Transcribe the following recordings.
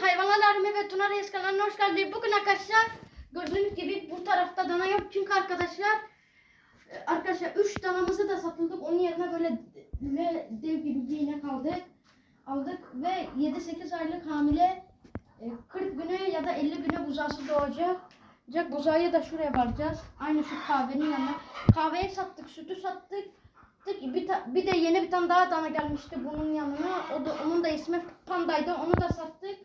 Hayvanlar Alemi ve Tuna Reis kanalına hoş geldiniz. Bugün arkadaşlar gördüğünüz gibi bu tarafta dana yok. Çünkü arkadaşlar e, arkadaşlar 3 danamızı da satıldık. Onun yerine böyle ve dev gibi bir inek aldık. Aldık ve 7-8 aylık hamile e, 40 güne ya da 50 güne buzağısı doğacak. Ancak buzağıya da şuraya varacağız. Aynı şu kahvenin yanına. Kahveyi sattık, sütü sattık. Bir, bir de yeni bir tane daha dana gelmişti bunun yanına. O da onun da ismi Panda'ydı. Onu da sattık.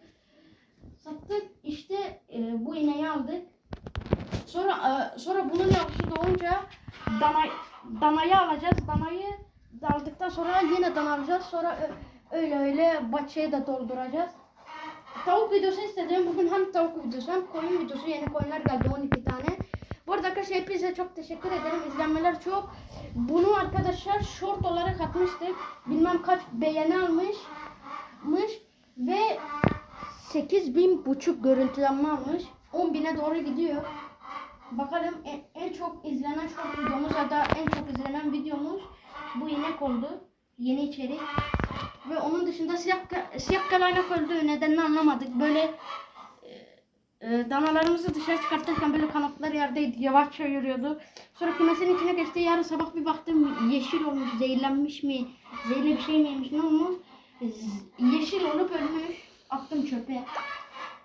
Sattık. İşte e, bu ineği aldık. Sonra e, sonra bunun yavrusu doğunca dana danayı alacağız. Danayı da aldıktan sonra yine dana alacağız. Sonra öyle öyle bahçeye de dolduracağız. Tavuk videosu istedim. Bugün hem tavuk videosu hem koyun videosu. Yeni koyunlar geldi 12 tane. Bu arada arkadaşlar hepinize çok teşekkür ederim. İzlenmeler çok. Bunu arkadaşlar short olarak atmıştık. Bilmem kaç beğeni almış. Mış ve 8000 buçuk görüntülenme almış. 10 bine doğru gidiyor. Bakalım en, en çok izlenen short videomuz ya da en çok izlenen videomuz bu inek oldu. Yeni içerik. Ve onun dışında siyah, siyah kalaynak öldü. Nedenini anlamadık. Böyle e, danalarımızı dışarı çıkartırken böyle kanatlar yerdeydi. Yavaşça yürüyordu. Sonra kümesin içine geçti. Yarın sabah bir baktım yeşil olmuş. Zehirlenmiş mi? Zehirli bir şey mi yemiş? Ne olmuş? Yeşil olup ölmüş. Attım çöpe.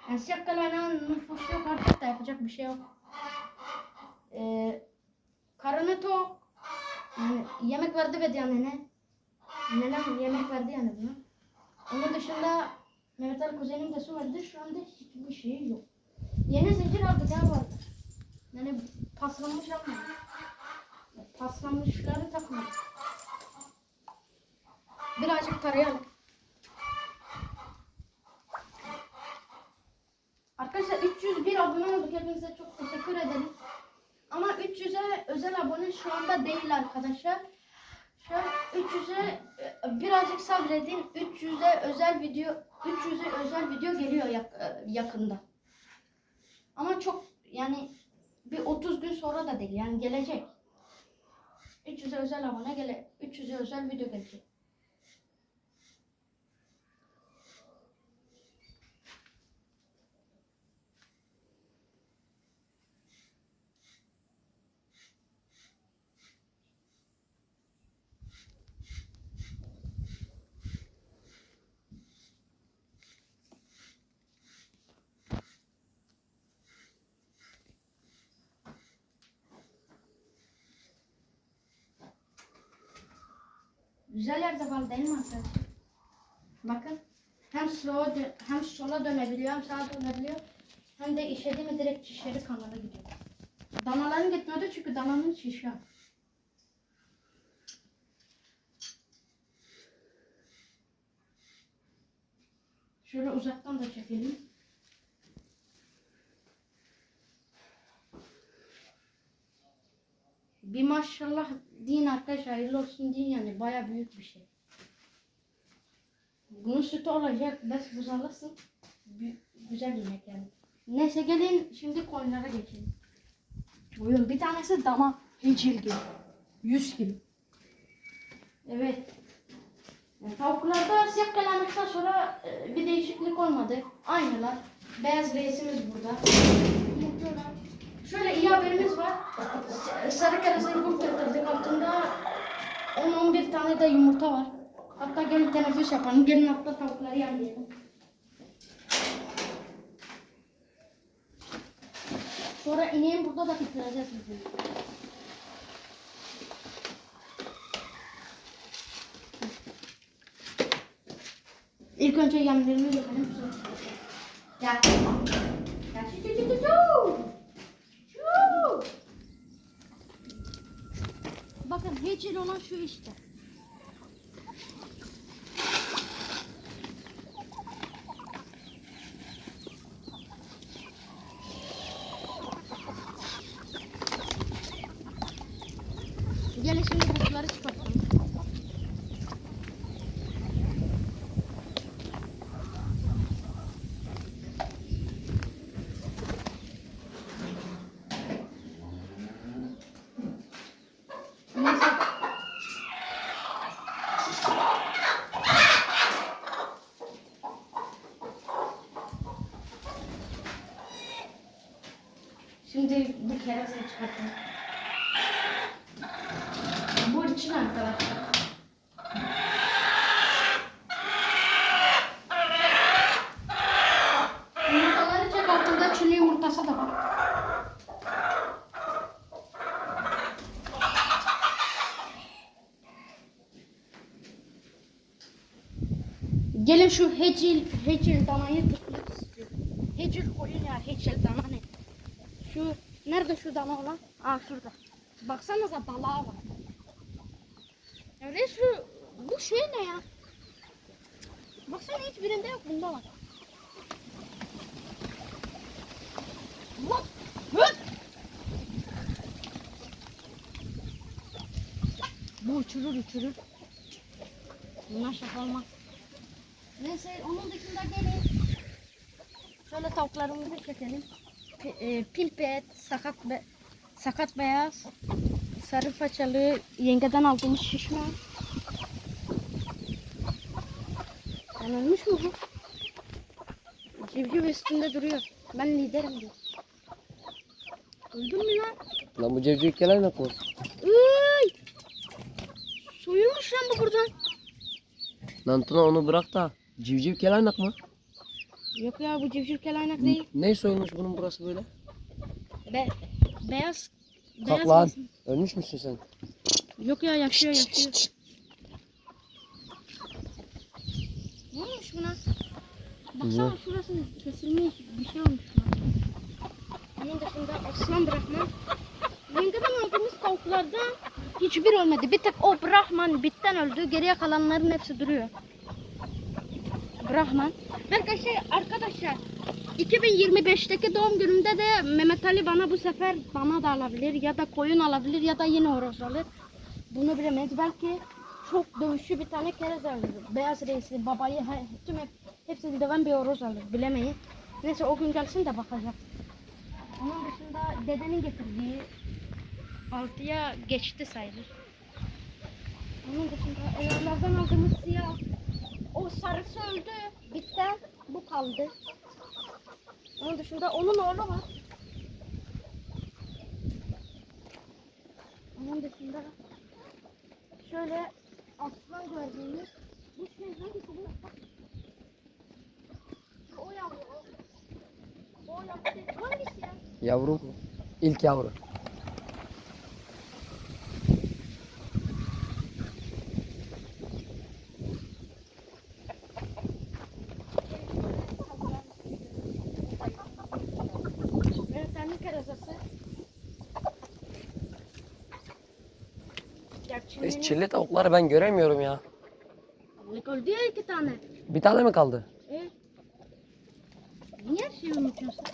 Yani siyah kalayağın nüfusu yok artık da yapacak bir şey yok. Ee, karnı tok. Yani yemek verdi ve annene. Nenem yemek verdi yani buna. Onun dışında Mehmet Ali kuzenim de su verdi. Şu anda hiçbir şey yok. Yeni zincir aldık ya bu arada. Yani paslanmış almadık. Paslanmışları takmadık. Birazcık tarayalım. Arkadaşlar 301 abone olduk. Hepinize çok teşekkür ederim. Ama 300'e özel abone şu anda değil arkadaşlar. Şu an 300'e e, birazcık sabredin. 300'e özel video 300'e özel video geliyor yak- e, yakında. Ama çok yani bir 30 gün sonra da değil yani gelecek. 300'e özel abone gele 300'e özel video gelecek. Güzel yerde var değil mi arkadaşlar? Bakın. Hem dö- hem sola dönebiliyor hem sağa dönebiliyor. Hem de işedi mi direkt şişeri kanala gidiyor. Danaların gitmiyordu çünkü dananın şişi. Şöyle uzaktan da çekelim. Bir maşallah din arkadaşlar hayırlı olsun din yani baya büyük bir şey. Bunun sütü olacak. Bes buzalasın. Gü- güzel yemek yani. Neyse gelin şimdi koyunlara geçelim. Buyurun bir tanesi dana. Hicil gibi. Yüz gibi. Evet. Yani tavuklarda siyah kalamaktan sonra e, bir değişiklik olmadı. Aynılar. Beyaz reisimiz burada. Yumurtluyorlar. Şöyle iyi haberimiz var. S- Sarı karası yumurta kırdık. Altında 10-11 tane de yumurta var. Hatta gelin teneffüs yapalım. Gelin hatta tavukları yemleyelim. Sonra ineğin burada da bitireceğiz bizim. İlk önce yemlerini yapalım. Gel. Gel. Çu, çu, çu, çu, Bakın hecil olan şu işte. Gelin şimdi buzları çıkartalım. Neyse. Şimdi bu kerasını çıkartalım. Bu için arkadaşlar. Yumurtaları altında çürü yumurtası da var. Gelin şu hecil, hecil danayı tutmak istiyorum. Hecil koyun ya, hecil dana? Şu, nerede şu dana olan? Aa şurada. Baksanıza dalağı var. Öyle şu, bu şey ne ya? Baksana hiçbirinde yok, bunda var. Bu uçurur uçurur. Bunlar şaka olmaz. Neyse onun dışında gelin. Şöyle tavuklarımızı çekelim. E, pimpet, sakat be sakat beyaz, sarı façalı, yengeden aldığımız şişme. Ben ölmüş mü bu? Civciv üstünde duruyor. Ben liderim diyor. Öldün mü lan? Lan bu cevcik gelen ne kol? Iy! Soyulmuş lan bu buradan. Lan Tuna onu bırak da civciv kelaynak mı? Yok ya bu civciv kelaynak değil. Ne soyulmuş bunun burası böyle? Be beyaz. Kalk beyaz lan. mısın? Ölmüş müsün sen? Yok ya yaşıyor yaşıyor. Ne olmuş buna? Baksana Ne? şurası kesilmiş bir şey olmuş buna. Onun dışında aslan bırakma. Yengeden aldığımız tavuklarda hiçbir ölmedi. Bir tek o Brahman bitten öldü. Geriye kalanların hepsi duruyor. Brahman. Arkadaşlar, arkadaşlar 2025'teki doğum günümde de Mehmet Ali bana bu sefer bana da alabilir ya da koyun alabilir ya da yine horoz alır. Bunu bilemeyiz. Belki çok dövüşçü bir tane kerez alır. Beyaz reisli babayı he- tüm hep, hepsini döven bir horoz alır. Bilemeyiz. Neyse o gün gelsin de bakacağız. Onun dışında dedenin getirdiği altıya geçti sayılır. Onun dışında evlerden aldığımız siyah sarısı öldü. Bitti. Bu kaldı. Onun dışında onun oğlu var. Onun dışında şöyle aslan gördüğümüz bu şey hangisi bu? O yavru. O, yavru. Hangisi ya? Yavrum. İlk yavru. Evet, senin kerezası. Ya Biz Çinli'nin- çilli tavukları ben göremiyorum ya. Öldü ya iki tane. Bir tane mi kaldı? E? Niye her şeyi unutuyorsun?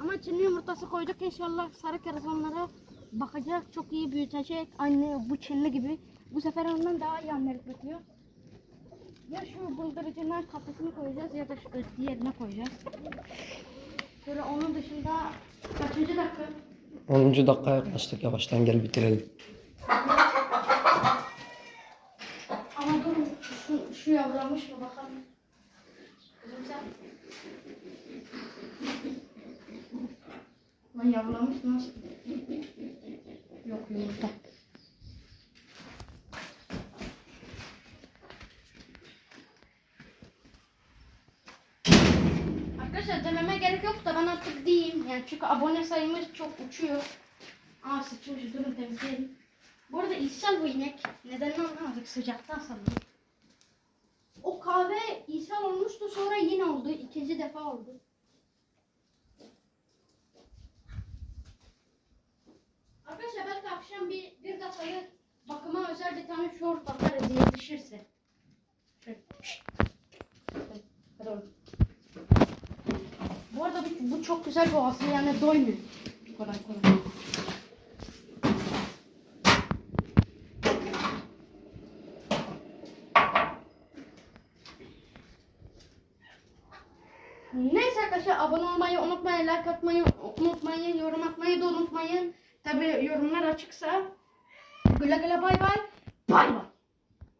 Ama Çinli yumurtası koyduk inşallah sarı kerizonlara bakacak, çok iyi büyütecek. Aynı bu Çinli gibi. Bu sefer ondan daha iyi annelik bekliyor. Ya şu bıldırıcının kafasını koyacağız ya da şu diğerine koyacağız. Şöyle onun dışında kaçıncı dakika? 10. dakika yaklaştık yavaştan gel bitirelim. Ama dur şu, şu yavramış mı bakalım. Kızım sen. Lan yavrulamış nasıl? Yok yumurta. Arkadaşlar dememe gerek yok da ben artık diyeyim. Yani çünkü abone sayımız çok uçuyor. Aa sıçmış durun temizleyelim. Bu arada ishal bu inek. Nedenini anlamadık sıcaktan sanırım. O kahve ishal olmuştu sonra yine oldu. İkinci defa oldu. Arkadaşlar belki akşam bir, bir dakikalık bakıma özel bir tane short bakarız yetişirse. Şöyle. Hadi oğlum. Bu bu, bu çok güzel boğazlı yani doymuyor. Kolay kolay. Neyse arkadaşlar abone olmayı unutmayın, like atmayı unutmayın, yorum atmayı da unutmayın. Tabi yorumlar açıksa. Güle güle bay bay.